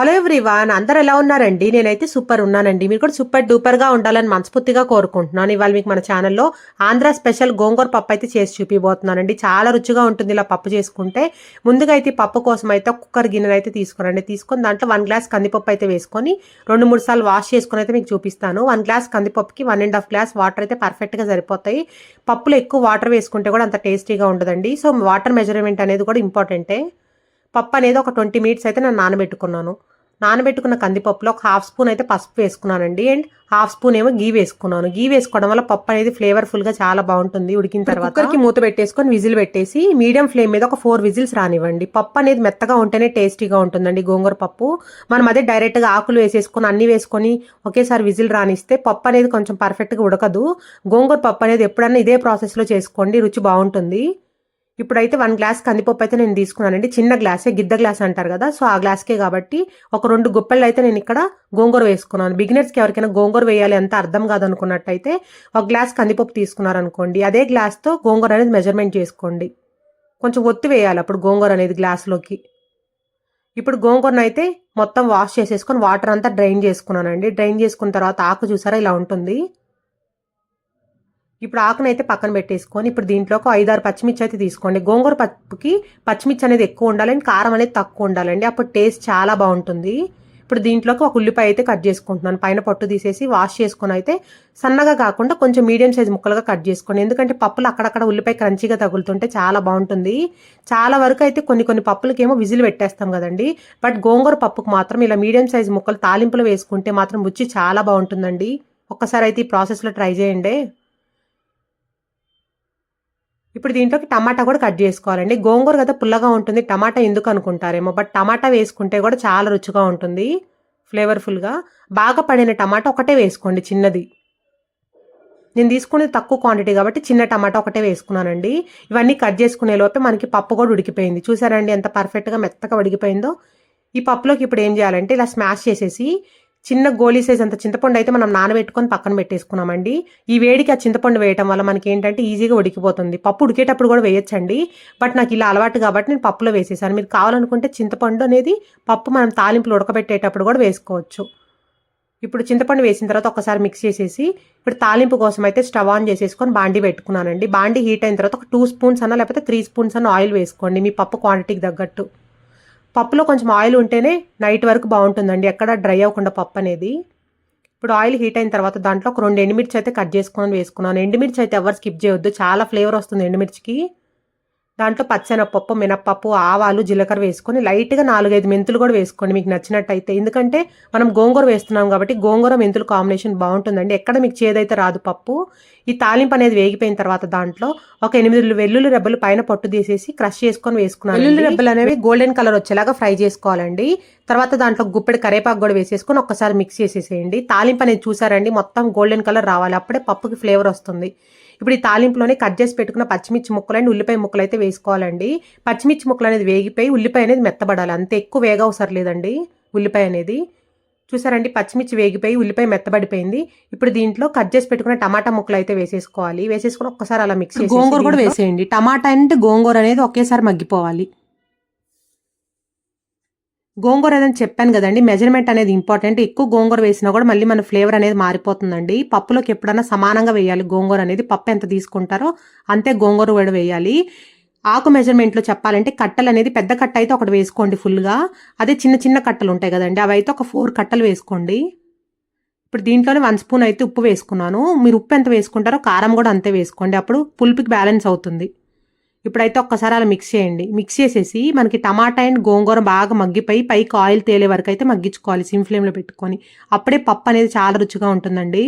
Hello everyone అందరు ఎలా ఉన్నారండి? నేనైతే సూపర్ ఉన్నానండి. మీరు కూడా సూపర్ డూపర్గా ఉండాలని మనస్ఫూర్తిగా కోరుకుంటున్నాను. ఇవాళ మీకు మన ఛానల్లో ఆంధ్ర స్పెషల్ గోంగూర పప్పు అయితే చేసి చూపిపోతున్నానండి చాలా రుచిగా ఉంటుంది ఇలా పప్పు చేసుకుంటే. ముందుగా అయితే పప్పు కోసం అయితే కుక్కర్ గిన్నెను అయితే తీసుకురండి. తీసుకొని దాంట్లో వన్ గ్లాస్ కందిపప్పు అయితే వేసుకొని రెండు మూడు సార్లు వాష్ చేసుకుని అయితే మీకు చూపిస్తాను. One glass కందిపప్పుకి one and half glass water అయితే పర్ఫెక్ట్గా సరిపోతాయి. పప్పులో ఎక్కువ వాటర్ వేసుకుంటే కూడా అంత టేస్టీగా ఉండదండి. సో వాటర్ మెజర్మెంట్ అనేది కూడా ఇంపార్టెంటే. పప్పు అనేది ఒక ట్వంటీ మినిట్స్ అయితే నేను నానబెట్టుకున్నాను. నానబెట్టుకున్న కందిపప్పులో ఒక హాఫ్ స్పూన్ అయితే పసుపు వేసుకున్నానండి. అండ్ హాఫ్ స్పూన్ ఏమో గీ వేసుకున్నాను. గీ వేసుకోవడం వల్ల పప్పు అనేది ఫ్లేవర్ఫుల్గా చాలా బాగుంటుంది. ఉడికిన తర్వాత కుక్కర్కి మూత పెట్టేసుకొని విజిల్ పెట్టేసి మీడియం ఫ్లేమ్ మీద ఒక ఫోర్ విజిల్స్ రానివ్వండి. పప్పు అనేది మెత్తగా ఉంటేనే టేస్టీగా ఉంటుందండి గోంగూర పప్పు. మనం అదే డైరెక్ట్గా ఆకులు వేసేసుకొని అన్ని వేసుకొని ఒకేసారి విజిల్ రానిస్తే పప్పు అనేది కొంచెం పర్ఫెక్ట్గా ఉడకదు. గోంగూర పప్పు అనేది ఎప్పుడన్నా ఇదే ప్రాసెస్లో చేసుకోండి రుచి బాగుంటుంది. ఇప్పుడైతే వన్ గ్లాస్ కందిపప్పు అయితే నేను తీసుకున్నానండి. చిన్న గ్లాసే గిద్ద గ్లాస్ అంటారు కదా. సో ఆ గ్లాస్కే కాబట్టి ఒక రెండు గుప్పెళ్ళు అయితే నేను ఇక్కడ గోంగూర వేసుకున్నాను. బిగినర్స్కి ఎవరికైనా గోంగూర వేయాలి అంత అర్థం కాదనుకున్నట్టయితే ఒక గ్లాస్ కందిపప్పు తీసుకున్నారనుకోండి. అదే గ్లాస్తో గోంగూర అనేది మెజర్మెంట్ చేసుకోండి. కొంచెం ఒత్తి వేయాలి అప్పుడు గోంగూర అనేది గ్లాస్లోకి. ఇప్పుడు గోంగూరను అయితే మొత్తం వాష్ చేసేసుకొని వాటర్ అంతా డ్రైన్ చేసుకున్నానండి. డ్రైన్ చేసుకున్న తర్వాత ఆకు చూసారా ఇలా ఉంటుంది. ఇప్పుడు ఆకునైతే పక్కన పెట్టేసుకొని ఇప్పుడు దీంట్లో ఒక ఐదారు పచ్చిమిర్చి అయితే తీసుకోండి. గోంగూర పప్పుకి పచ్చిమిర్చి అనేది ఎక్కువ ఉండాలండి కారం అనేది తక్కువ ఉండాలండి. అప్పుడు టేస్ట్ చాలా బాగుంటుంది. ఇప్పుడు దీంట్లోకి ఒక ఉల్లిపాయ అయితే కట్ చేసుకుంటున్నాను. పైన పొట్టు తీసేసి వాష్ చేసుకుని అయితే సన్నగా కాకుండా కొంచెం మీడియం సైజ్ ముక్కలుగా కట్ చేసుకోండి. ఎందుకంటే పప్పులు అక్కడక్కడ ఉల్లిపాయ క్రంచీగా తగులుతుంటే చాలా బాగుంటుంది. చాలా వరకు అయితే కొన్ని కొన్ని పప్పులకి ఏమో విజిల్ పెట్టేస్తాం కదండి. బట్ గోంగూర పప్పుకు మాత్రం ఇలా మీడియం సైజ్ ముక్కలు తాలింపులు వేసుకుంటే మాత్రం రుచి చాలా బాగుంటుందండి. ఒక్కసారి అయితే ఈ ప్రాసెస్లో ట్రై చేయండి. ఇప్పుడు దీంట్లోకి టమాటా కూడా కట్ చేసుకోవాలండి. గోంగూర కదా పుల్లగా ఉంటుంది. టమాటా ఎందుకు అనుకుంటారేమో బట్ టమాటా వేసుకుంటే కూడా చాలా రుచిగా ఉంటుంది. ఫ్లేవర్ఫుల్గా బాగా పడిన టమాటా ఒకటే వేసుకోండి చిన్నది. నేను తీసుకునేది తక్కువ క్వాంటిటీ కాబట్టి చిన్న టమాటా ఒకటే వేసుకున్నానండి. ఇవన్నీ కట్ చేసుకునే లోపే మనకి పప్పు కూడా ఉడికిపోయింది. చూసారండి ఎంత పర్ఫెక్ట్గా మెత్తగా ఉడికిపోయిందో. ఈ పప్పులోకి ఇప్పుడు ఏం చేయాలంటే ఇలా స్మాష్ చేసేసి చిన్న గోలీ సైజ్ అంత చింతపండు అయితే మనం నానబెట్టుకొని పక్కన పెట్టేసుకున్నామండి. ఈ వేడికి ఆ చింతపండు వేయటం వల్ల మనకి ఏంటంటే ఈజీగా ఉడికిపోతుంది. పప్పు ఉడికేటప్పుడు కూడా వేయొచ్చండి. బట్ నాకు ఇలా అలవాటు కాబట్టి నేను పప్పులో వేసేసాను. మీరు కావాలనుకుంటే చింతపండు అనేది పప్పు మనం తాలింపులు ఉడకబెట్టేటప్పుడు కూడా వేసుకోవచ్చు. ఇప్పుడు చింతపండు వేసిన తర్వాత ఒకసారి మిక్స్ చేసేసి ఇప్పుడు తాలింపు కోసం అయితే స్టవ్ ఆన్ చేసేసుకొని బాండి పెట్టుకున్నానండి. బాండి హీట్ అయిన తర్వాత ఒక టూ స్పూన్స్ అన్న లేకపోతే త్రీ స్పూన్స్ అన్న ఆయిల్ వేసుకోండి మీ పప్పు క్వాంటిటీకి తగ్గట్టు. పప్పులో కొంచెం ఆయిల్ ఉంటేనే నైట్ వరకు బాగుంటుందండి. ఎక్కడ డ్రై అవ్వకుండా పప్పు అనేది. ఇప్పుడు ఆయిల్ హీట్ అయిన తర్వాత దాంట్లో ఒక రెండు ఎండుమిర్చి అయితే కట్ చేసుకొని వేసుకున్నాను. ఎండుమిర్చి అయితే ఎవరు స్కిప్ చేయొద్దు. చాలా ఫ్లేవర్ వస్తుంది ఎండుమిర్చికి. దాంట్లో పచ్చెనపప్పు మినప్పప్పు ఆవాలు జీలకర్ర వేసుకొని లైట్గా నాలుగైదు మెంతులు కూడా వేసుకోండి మీకు నచ్చినట్టయితే. ఎందుకంటే మనం గోంగూర వేస్తున్నాం కాబట్టి గోంగూర మెంతులు కాంబినేషన్ బాగుంటుందండి. ఎక్కడ మీకు చేదైతే రాదు పప్పు. ఈ తాలింపు అనేది వేగిపోయిన తర్వాత దాంట్లో ఒక ఎనిమిది వెల్లుల్లి రెబ్బలు పైన పొట్టు తీసేసి క్రష్ చేసుకొని వేసుకున్నాను వెల్లుల్లి రెబ్బలు అనేవి గోల్డెన్ కలర్ వచ్చేలాగా ఫ్రై చేసుకోవాలండి. తర్వాత దాంట్లో గుప్పెడి కరేపాకు కూడా వేసేసుకొని ఒక్కసారి మిక్స్ చేసేసేయండి. తాలింపు అనేది చూసారండి మొత్తం గోల్డెన్ కలర్ రావాలి. అప్పుడే పప్పుకి ఫ్లేవర్ వస్తుంది. ఇప్పుడు ఈ తాలింపులోనే కట్ చేసి పెట్టుకున్న పచ్చిమిర్చి ముక్కలు అండ్ ఉల్లిపాయ ముక్కలు అయితే వేసుకోవాలండి. పచ్చిమిర్చి ముక్కలు అనేది వేగిపోయి ఉల్లిపాయ అనేది మెత్తబడాలి. అంతే ఎక్కువ వేగ అవసరం లేదండి ఉల్లిపాయ అనేది. చూసారండి పచ్చిమిర్చి వేగిపోయి ఉల్లిపాయ మెత్తబడిపోయింది. ఇప్పుడు దీంట్లో కట్ చేసి పెట్టుకున్న టమాటా ముక్కలు అయితే వేసేసుకోవాలి. వేసేసుకుని ఒక్కసారి అలా మిక్స్ గోంగూర కూడా వేసేయండి. టమాటా అండ్ గోంగూర అనేది ఒకేసారి మగ్గిపోవాలి. గోంగూర అనేది చెప్పాను కదండి. మెజర్మెంట్ అనేది ఇంపార్టెంట్ ఎక్కువ గోంగూర వేసినా కూడా మళ్ళీ మన ఫ్లేవర్ అనేది మారిపోతుందండి. పప్పులోకి ఎప్పుడన్నా సమానంగా వేయాలి. గోంగూర అనేది పప్పు ఎంత తీసుకుంటారో అంతే గోంగూర కూడా వేయాలి. ఆకు మెజర్మెంట్లో చెప్పాలంటే కట్టలు అనేది పెద్ద కట్ట అయితే ఒకటి వేసుకోండి ఫుల్గా అదే చిన్న చిన్న కట్టలు ఉంటాయి కదండి. అవి అయితే ఒక ఫోర్ కట్టలు వేసుకోండి. ఇప్పుడు దీంట్లోనే వన్ స్పూన్ అయితే ఉప్పు వేసుకున్నాను. మీరు ఉప్పు ఎంత వేసుకుంటారో కారం కూడా అంతే వేసుకోండి. అప్పుడు పులుపుకి బ్యాలెన్స్ అవుతుంది. ఇప్పుడైతే ఒక్కసారి అలా మిక్స్ చేయండి. మిక్స్ చేసేసి మనకి టమాటా అండ్ గోంగూర బాగా మగ్గిపోయి పైకి ఆయిల్ తేలే వరకు అయితే మగ్గించుకోవాలి సిమ్ ఫ్లేమ్లో పెట్టుకొని. అప్పుడే పప్పు అనేది చాలా రుచిగా ఉంటుందండి.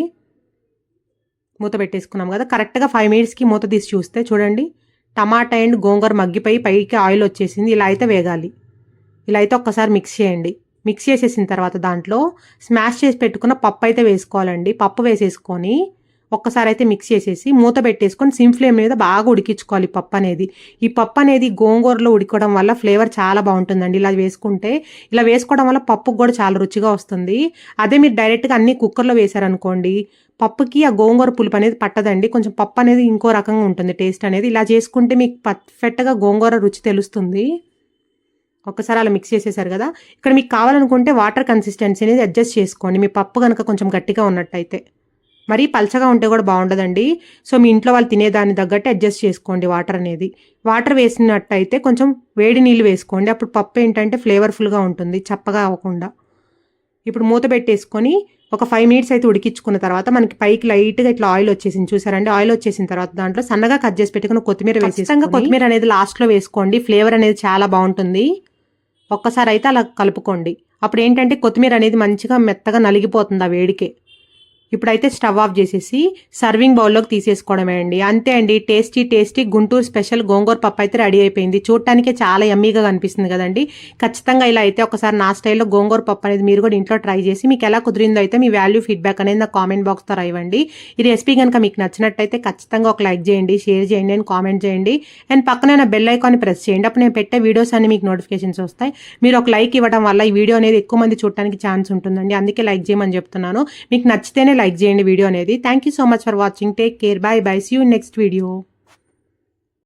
మూత పెట్టేసుకున్నాం కదా. కరెక్ట్గా ఫైవ్ మినిట్స్కి మూత తీసి చూస్తే చూడండి. టమాటా అండ్ గోంగూర మగ్గిపోయి పైకి ఆయిల్ వచ్చేసింది. ఇలా అయితే వేగాలి. ఇలా అయితే ఒక్కసారి మిక్స్ చేయండి. మిక్స్ చేసేసిన తర్వాత దాంట్లో స్మాష్ చేసి పెట్టుకున్న పప్పు అయితే వేసుకోవాలండి. పప్పు వేసేసుకొని ఒక్కసారి అయితే మిక్స్ చేసేసి మూత పెట్టేసుకొని సిమ్ ఫ్లేమ్ మీద బాగా ఉడికించుకోవాలి పప్పు అనేది. ఈ పప్పు అనేది గోంగూరలో ఉడికడం వల్ల ఫ్లేవర్ చాలా బాగుంటుందండి. ఇలా వేసుకుంటే ఇలా వేసుకోవడం వల్ల పప్పుకు కూడా చాలా రుచిగా వస్తుంది. అదే మీరు డైరెక్ట్గా అన్ని కుక్కర్లో వేశారనుకోండి పప్పుకి ఆ గోంగూర పులుపు అనేది పట్టదండి. కొంచెం పప్పు అనేది ఇంకో రకంగా ఉంటుంది టేస్ట్ అనేది. ఇలా చేసుకుంటే మీకు పర్ఫెక్ట్గా గోంగూర రుచి తెలుస్తుంది. ఒక్కసారి అలా మిక్స్ చేసేసారు కదా. ఇక్కడ మీకు కావాలనుకుంటే వాటర్ కన్సిస్టెన్సీ అనేది అడ్జస్ట్ చేసుకోండి. మీ పప్పు కనుక కొంచెం గట్టిగా ఉన్నట్టయితే. మరీ పల్చగా ఉంటే కూడా బాగుండదండి. సో మీ ఇంట్లో వాళ్ళు తినేదాన్ని తగ్గట్టు అడ్జస్ట్ చేసుకోండి వాటర్ అనేది. వాటర్ వేసినట్టయితే కొంచెం వేడి నీళ్ళు వేసుకోండి. అప్పుడు పప్పు ఏంటంటే ఫ్లేవర్ఫుల్గా ఉంటుంది చప్పగా అవ్వకుండా. ఇప్పుడు మూత పెట్టేసుకొని ఒక ఫైవ్ మినిట్స్ అయితే ఉడికించుకున్న తర్వాత మనకి పైకి లైట్గా ఇట్లా ఆయిల్ వచ్చేసింది. చూసారండి? ఆయిల్ వచ్చేసిన తర్వాత దాంట్లో సన్నగా కట్ చేసి పెట్టుకుని కొత్తిమీర వేసేసి కొత్తిమీర అనేది లాస్ట్లో వేసుకోండి. ఫ్లేవర్ అనేది చాలా బాగుంటుంది. ఒక్కసారి అయితే అలా కలుపుకోండి. అప్పుడు ఏంటంటే కొత్తిమీర అనేది మంచిగా మెత్తగా నలిగిపోతుంది ఆ వేడికే. ఇప్పుడైతే స్టవ్ ఆఫ్ చేసేసి సర్వింగ్ బౌల్లోకి తీసేసుకోవడమే అండి. అంతే అండి tasty tasty Guntur special gongura పప్పు అయితే రెడీ అయిపోయింది. చూడటానికే చాలా యమ్మీగా కనిపిస్తుంది కదండి. ఖచ్చితంగా ఇలా అయితే ఒకసారి నా స్టైల్లో గోంగూర పప్పు అనేది మీరు కూడా ఇంట్లో ట్రై చేసి మీకు ఎలా కుదిరిందో అయితే మీ వాల్యూ ఫీడ్బ్యాక్ అనేది నా కామెంట్ బాక్స్తో రాయండి ఈ రెసిపీ కనుక మీకు నచ్చినట్టయితే ఖచ్చితంగా ఒక లైక్ చేయండి షేర్ చేయండి అండ్ కామెంట్ చేయండి. అండ్ పక్కనే నా బెల్ ఐకాన్ని ప్రెస్ చేయండి. అప్పుడు నేను పెట్టే వీడియోస్ అన్ని మీకు నోటిఫికేషన్స్ వస్తాయి. మీరు ఒక లైక్ ఇవ్వడం వల్ల ఈ వీడియో అనేది ఎక్కువ మంది చూడటానికి ఛాన్స్ ఉంటుందండి. అందుకే లైక్ చేయమని చెప్తున్నాను. మీకు నచ్చితేనే లైక్ చేయండి వీడియో అనేది. Thank you so much for watching take care bye bye see you next video